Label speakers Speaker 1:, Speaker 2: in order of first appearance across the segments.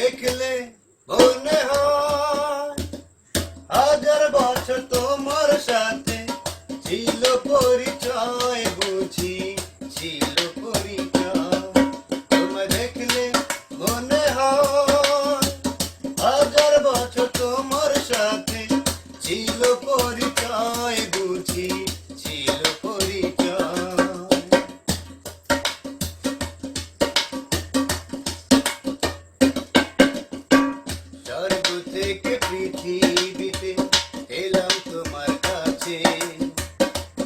Speaker 1: দেখলে মনে হাজার বছর তোমার সাথে ছিল পরিচয় বুঝি ছিল থেকে পৃথিবীতে এলাম তোমার কাছে।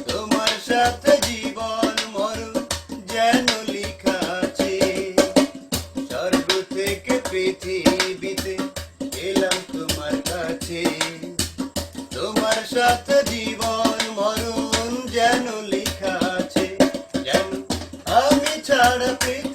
Speaker 1: তোমার সাথে জীবন মরণ যেন লেখা আছে। স্বর্গ থেকে পৃথিবীতে এলাম তোমার কাছে। তোমার সাথে জীবন মরণ যেন লেখা আছে। যেন আমি ছাড়া পৃথিবীতে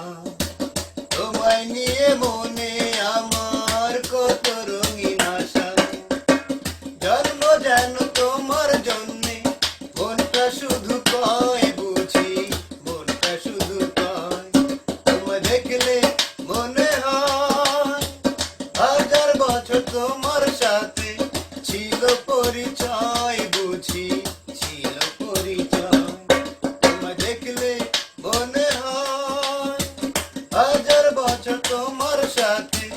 Speaker 1: তোমায় মনে আমার কত রঙিন আশা। জন্ম যেন তোমার শুধু কয় বুঝি, মনটা শুধু কয় দেখলে মনে হয় হাজার বছর তোমার সাথে ছিল পরিচয়। আছো তোমার সাথে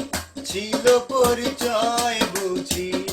Speaker 1: ছিল পরিচয় বুঝি।